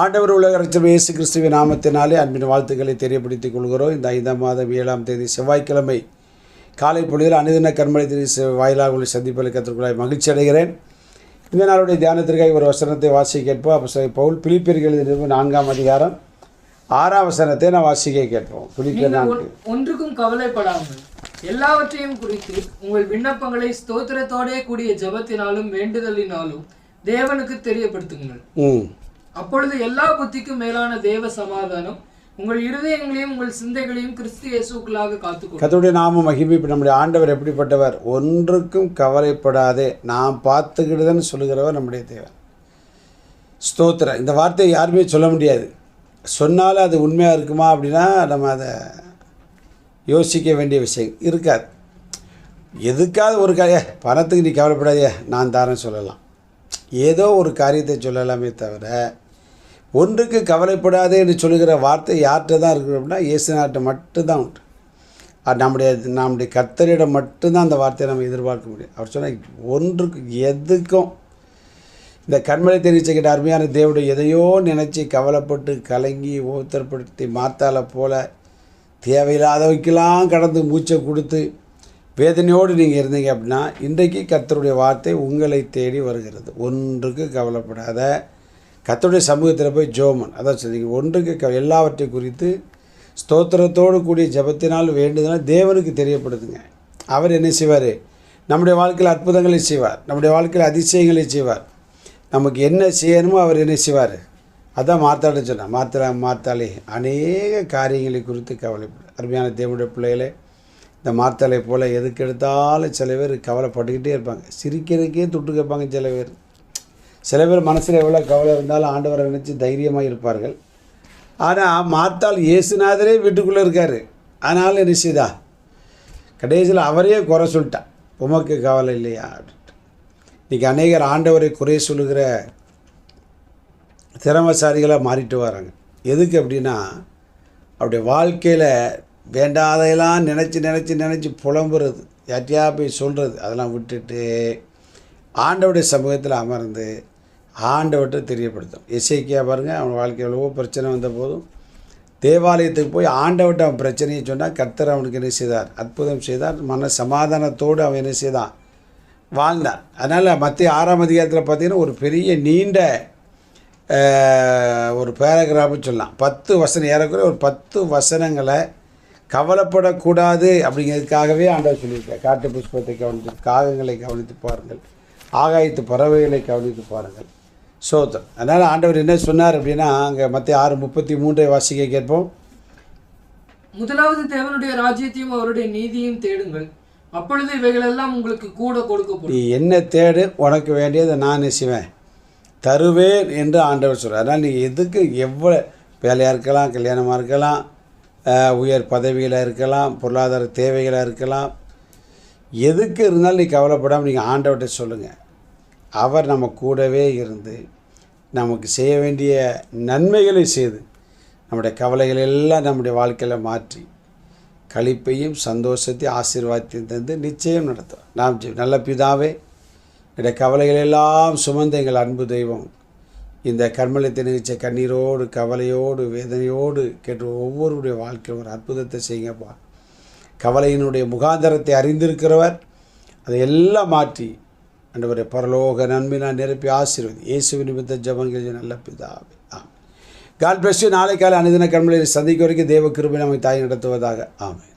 ஆண்டவர் உலக ரட்சகர் இயேசு கிறிஸ்துவின் நாமத்தினாலே அன்பின் வாழ்த்துக்களை தெரியப்படுத்திக் கொள்கிறோம். இந்த ஐந்தாம் மாதம் ஏழாம் தேதி செவ்வாய்க்கிழமை காலை பொழுதில் அனுதின கர்மலை திரு வாயிலாக உள்ள சந்திப்பதை கற்றுக்கொள்ள மகிழ்ச்சி அடைகிறேன். இந்த நாளுடைய தியானத்திற்காக ஒரு வசனத்தை வாசிக்க கேட்போம். அப்போ பவுல் பிலிப்பியர்கள் நான்காம் அதிகாரம் ஆறாம் வசனத்தை நான் வாசிக்க கேட்போம். பிலிப்பியர் ஒன்றுக்கும் கவலைப்படாமல் எல்லாவற்றையும் குறித்து உங்கள் விண்ணப்பங்களை ஸ்தோத்திரத்தோடே கூடிய ஜெபத்தினாலும் வேண்டுதலினாலும் தேவனுக்கு தெரியப்படுத்துங்கள். ம். அப்பொழுது எல்லா புத்திக்கும் மேலான தேவ சமாதானம் உங்கள் இருதயங்களையும் உங்கள் சிந்தைகளையும் கிறிஸ்து இயேசுக்களாக காத்துக்கொள்ளும். கர்த்தருடைய நாம மகிமை இப்போ நம்முடைய ஆண்டவர் எப்படிப்பட்டவர்? ஒன்றுக்கும் கவலைப்படாதே. நான் பார்த்துக்கிடுதுன்னு சொல்லுகிறவர் நம்முடைய தேவன். ஸ்தோத்திரம். இந்த வார்த்தையை யாருமே சொல்ல முடியாது. சொன்னாலும் அது உண்மையாக இருக்குமா அப்படின்னா நம்ம அதை யோசிக்க வேண்டிய விஷயம் இருக்காது. எதுக்காவது ஒரு காரிய பணத்துக்கு நீ கவலைப்படாதே. நான் தாரேன்னு சொல்லலாம். ஏதோ ஒரு காரியத்தை சொல்லலாமே தவிர ஒன்றுக்கு கவலைப்படாதே என்று சொல்லுகிற வார்த்தை யார்கிட்ட தான் இருக்குது அப்படின்னா இயேசுநாட்டை மட்டும்தான் உண்டு. அது நம்முடைய நம்முடைய கர்த்தரிடம் மட்டும்தான் அந்த வார்த்தையை நம்ம எதிர்பார்க்க முடியும். அவர் சொன்ன ஒன்றுக்கு எதுக்கும் இந்த கண்மலை தெரிவிச்சுக்கிட்ட அருமையான தேவனுடைய எதையோ நினச்சி கவலைப்பட்டு கலங்கி ஊத்தரப்படுத்தி மாத்தால போல தேவையில்லாதவைக்கெல்லாம் கடந்து மூச்சை கொடுத்து வேதனையோடு நீங்கள் இருந்தீங்க அப்படின்னா இன்றைக்கு கர்த்தருடைய வார்த்தை உங்களை தேடி வருகிறது. ஒன்றுக்கு கவலைப்படாத கத்தோடைய சமூகத்தில் போய் ஜோமன். அதான் சொன்னீங்க ஒன்றுக்கு எல்லாவற்றை குறித்து ஸ்தோத்திரத்தோடு கூடிய ஜெபத்தினால் வேண்டுதனால் தேவனுக்கு தெரியப்படுதுங்க அவர் என்ன செய்வார்? நம்முடைய வாழ்க்கையில் அற்புதங்களை செய்வார். நம்முடைய வாழ்க்கையில் அதிசயங்களை செய்வார். நமக்கு என்ன செய்யணுமோ அவர் என்ன செய்வார்? அதான் மாத்தாடுன்னு சொன்னார் மாத்தா மாத்தாளே அநேக காரியங்களை குறித்து கவலைப்படு. அருமையான தேவனுடைய பிள்ளைகளே இந்த மாத்தாளை போல் எதுக்கு எடுத்தாலும் சில பேர் கவலைப்பட்டுக்கிட்டே இருப்பாங்க. சிரிக்கிறதுக்கே துட்டு கேட்பாங்க சில பேர். சில பேர் மனசில் எவ்வளோ கவலை இருந்தாலும் ஆண்டவரை நினச்சி தைரியமாக இருப்பார்கள். ஆனால் மாத்தாள் இயேசுநாதரே வீட்டுக்குள்ளே இருக்கார். ஆனாலும் நிஷிதா கடைசியில் அவரே குறை சொல்லிட்டான் உமக்கு கவலை இல்லையா? அப்படின்ட்டு இன்றைக்கி அநேகர் ஆண்டவரை குறை சொல்லுகிற திறமசாலிகளாக மாறிட்டு வராங்க. எதுக்கு அப்படின்னா அவருடைய வாழ்க்கையில் வேண்டாதையெல்லாம் நினச்சி நினச்சி நினச்சி புலம்புறது யார்ட்டையா போய் சொல்கிறது அதெல்லாம் விட்டுட்டு ஆண்டவுடைய சமூகத்தில் அமர்ந்து ஆண்டவற்றை தெரியப்படுத்தும். இசைக்கியா பாருங்கள் அவன் வாழ்க்கை எவ்வளவோ பிரச்சனை வந்த போதும் தேவாலயத்துக்கு போய் ஆண்டவட்ட அவன் பிரச்சனையை சொன்னால் கர்த்தர் அவனுக்கு என்ன செய்தார்? அற்புதம் செய்தார். மன சமாதானத்தோடு அவன் என்ன செய்தான்? வாழ்ந்தான் அதனால் மத்திய ஆறாம் அதிகாரத்தில் பார்த்தீங்கன்னா ஒரு பெரிய நீண்ட ஒரு பேராகிராஃப்னு சொல்லலாம். பத்து வசனம் ஏறக்குறைய ஒரு பத்து வசனங்களை கவலைப்படக்கூடாது அப்படிங்கிறதுக்காகவே ஆண்டவர் சொல்லியிருக்கார். காட்டு புஷ்பத்தை கவனித்து காகங்களை கவனித்து பாருங்கள். ஆகாயத்து பறவைகளை கவனித்து பாருங்கள். சோத்தம் அதனால் ஆண்டவர் என்ன சொன்னார் அப்படின்னா அங்கே மத்திய ஆறு முப்பத்தி மூன்றை வாசிக்க கேட்போம். முதலாவது தேவனுடைய ராஜ்யத்தையும் அவருடைய நீதியையும் தேடுங்கள். அப்பொழுது இவைகளெல்லாம் உங்களுக்கு கூட கொடுக்கப்படும். நீ என்ன தேடு உனக்கு வேண்டியதை நான் செய்வேன். தருவேன் என்று ஆண்டவர் சொல்கிறார் அதனால் நீ எதுக்கு எவ்வளோ வேலையாக இருக்கலாம் கல்யாணமாக இருக்கலாம் உயர் பதவியில் இருக்கலாம் பொருளாதார தேவைகளாக இருக்கலாம் எதுக்கு இருந்தாலும் நீ கவலைப்படாமல் நீங்கள் ஆண்டவர்கிட்ட சொல்லுங்கள் அவர் நம்ம கூடவே இருந்து நமக்கு செய்ய வேண்டிய நன்மைகளை செய்து நம்முடைய கவலைகள் எல்லாம் நம்முடைய வாழ்க்கையில் மாற்றி களிப்பையும் சந்தோஷத்தையும் ஆசீர்வாதத்தையும் தந்து நிச்சயம் நடத்தும் நாம் நல்ல பிதாவே என்னுடைய கவலைகள் எல்லாம் சுமந்த எங்கள் அன்பு தெய்வம் இந்த கர்மலத்தை நிகழ்ச்ச கண்ணீரோடு கவலையோடு வேதனையோடு கேட்டு ஒவ்வொருடைய வாழ்க்கையில் ஒரு அற்புதத்தை செய்யுங்கப்பா கவலையினுடைய முகாந்தரத்தை அறிந்திருக்கிறவர் அதை எல்லாம் மாற்றி ஆண்டவரை பரலோக நன்மையினால் நிரப்பி ஆசீர்வதி. இயேசு நிமித்த ஜபங்கள் நல்ல பிதாவே. ஆமாம் காட் பிளஸ் நாளை காலை அனுதின கண்மலையில் சந்திக்க வரைக்கும் தேவ கிருபை நம்மை தாய் நடத்துவதாக. ஆமை